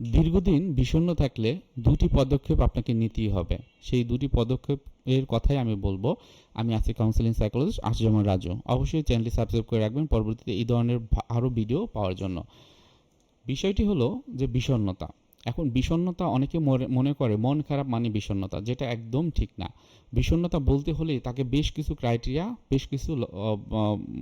দীর্ঘদিন বিষণ্ণ থাকলে দুটি পদক্ষেপ আপনাকে নিতেই হবে। সেই দুটি পদক্ষেপের কথাই আমি বলব। আমি আছি কাউন্সিলিং সাইকোলজিস্ট আশিজামান রাজু। অবশ্যই চ্যানেলটি সাবস্ক্রাইব করে রাখবেন। পরবর্তীতে এই ধরনের আরও ভিডিও পাওয়ার জন্য। বিষয়টি হলো যে বিষণ্ণতা। এখন বিষণ্ণতা অনেকে মনে করে মন খারাপ মানে বিষণ্ণতা, যেটা একদম ঠিক না। বিষণ্ণতা বলতে হলে তাকে বেশ কিছু ক্রাইটেরিয়া বেশ কিছু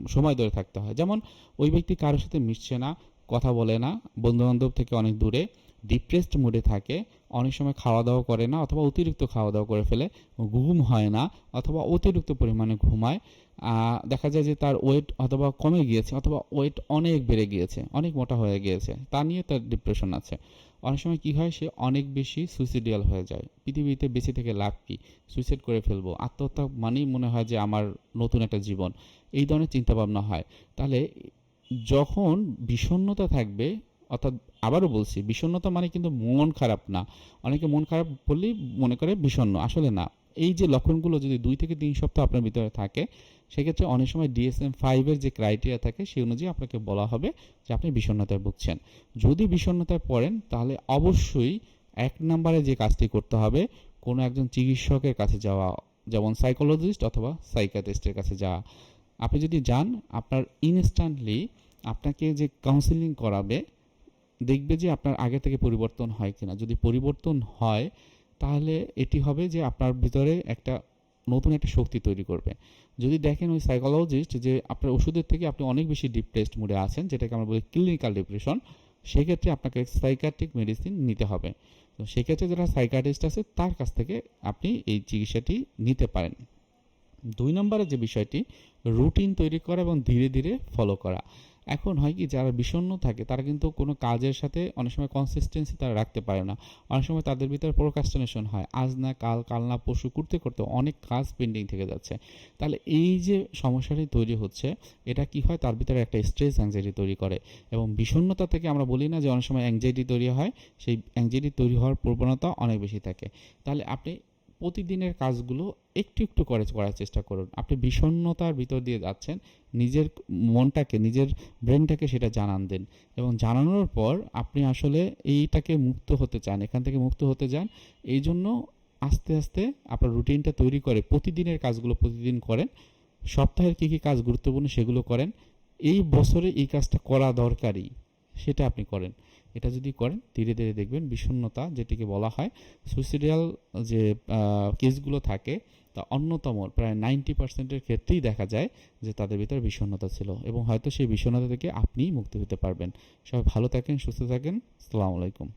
সময় ধরে থাকতে হয়। যেমন ওই ব্যক্তি কারোর সাথে মিশছে না, কথা বলে না, বন্ধুবান্ধব থেকে অনেক দূরে ডিপ্রেসড মুডে থাকে, অনেক সময় খাওয়া দাওয়া করে না অথবা অতিরিক্ত খাওয়া দাওয়া করে ফেলে, ঘুম হয় না অথবা অতিরিক্ত পরিমাণে ঘুমায়। দেখা যায় যে তার ওয়েট অথবা কমে গিয়েছে অথবা ওয়েট অনেক বেড়ে গিয়েছে, অনেক মোটা হয়ে গিয়েছে, তা নিয়ে তার ডিপ্রেশন আছে। অনেক সময় কী হয়, সে অনেক বেশি সুইসিডিয়াল হয়ে যায়। পৃথিবীতে বেঁচে থেকে লাভ কি? সুইসাইড করে ফেলব। আত্মহত্যা মানেই মনে হয় যে আমার নতুন একটা জীবন। এই ধরনের চিন্তাভাবনা হয়। তাহলে যখন বিষণ্ণতা থাকবে অর্থাৎ আবারও বলছি, বিষণ্ণতা মানে কিন্তু মন খারাপ না। অনেকে মন খারাপ বললেই মনে করে বিষণ্ণ, আসলে না। এই যে লক্ষণগুলো যদি দুই থেকে তিন সপ্তাহ আপনার ভিতরে থাকে, সেক্ষেত্রে অনেক সময় ডিএসএম ফাইভের যে ক্রাইটেরিয়া থাকে, সেই অনুযায়ী আপনাকে বলা হবে যে আপনি বিষণ্ণতায় ভুগছেন। যদি বিষণ্ণতায় পড়েন, তাহলে অবশ্যই এক নম্বরে যে কাজটি করতে হবে, কোনো একজন চিকিৎসকের কাছে যাওয়া, যেমন সাইকোলজিস্ট অথবা সাইকাটিস্টের কাছে যাওয়া। আপনি যদি যান, আপনার ইনস্ট্যান্টলি আপনাকে যে কাউন্সিলিং করাবে দেখবে যে আপনার আগে থেকে পরিবর্তন হয় কিনা। যদি পরিবর্তন হয়, তাহলে এটি হবে যে আপনার ভিতরে একটা নতুন একটা শক্তি তৈরি করবে। যদি দেখেন ওই সাইকোলজিস্ট যে আপনার ওষুধের থেকে আপনি অনেক বেশি ডিপ্রেসড মুডে আছেন, যেটাকে আমরা বলি ক্লিনিক্যাল ডিপ্রেশন সেক্ষেত্রে আপনাকে সাইকাট্রিক মেডিসিন নিতে হবে। তো সেক্ষেত্রে যারা সাইকাটিস্ট আছে, তার কাছ থেকে আপনি এই চিকিৎসাটি নিতে পারেন। দুই নম্বরে যে বিষয়টি রুটিন তৈরি করা এবং ধীরে ধীরে ফলো করা। এখন হয় কি, যারা বিষণ্ণ থাকে, তারা কিন্তু কোনো কাজের সাথে অনেক সময় কনসিস্টেন্সি তারা রাখতে পারে না। অনেক সময় তাদের ভিতরে প্রোকাস্টিনেশন হয়। আজ না, কাল কাল না পশু করতে করতে অনেক কাজ পেন্ডিং থেকে যাচ্ছে। তাহলে এই যে সমস্যাটি তৈরি হচ্ছে, এটা কি হয়? তার ভিতরে একটা স্ট্রেস অ্যাংজাইটি তৈরি করে এবং বিষণ্ণতা থেকে আমরা বলি না যে অনেক সময় অ্যাংজাইটি তৈরি হয়, সেই অ্যাংজাইটি তৈরি হওয়ার প্রবণতা অনেক বেশি থাকে। তাহলে আপনি প্রতিদিনের কাজগুলো একটু একটু করে করার চেষ্টা করুন। আপনি বিষণ্ণতার ভিতর দিয়ে যাচ্ছেন, নিজের মনটাকে, নিজের ব্রেনটাকে সেটা জানান দেন এবং জানানোর পর আপনি আসলে এইটাকে মুক্ত হতে চান, এখান থেকে মুক্ত হতে চান এই জন্য আস্তে আস্তে আপনার রুটিনটা তৈরি করে, প্রতিদিনের কাজগুলো প্রতিদিন করেন, সপ্তাহের কী কী কাজ গুরুত্বপূর্ণ সেগুলো করেন, এই বছরে এই কাজটা করা দরকারই, সেটা আপনি করেন। এটা যদি করেন, ধীরে ধীরে দেখবেন বিষণ্নতা যেটিকে বলা হয় সুইসিডিয়াল যে কেসগুলো থাকে, তা অন্যতম প্রায় নাইনটি পার্সেন্টের ক্ষেত্রেই দেখা যায় যে তাদের ভিতরে বিষণ্নতা ছিল এবং হয়তো সেই বিষণ্নতা থেকে আপনিই মুক্তি হতে পারবেন। সবাই ভালো থাকেন, সুস্থ থাকেন। আসসালামু আলাইকুম।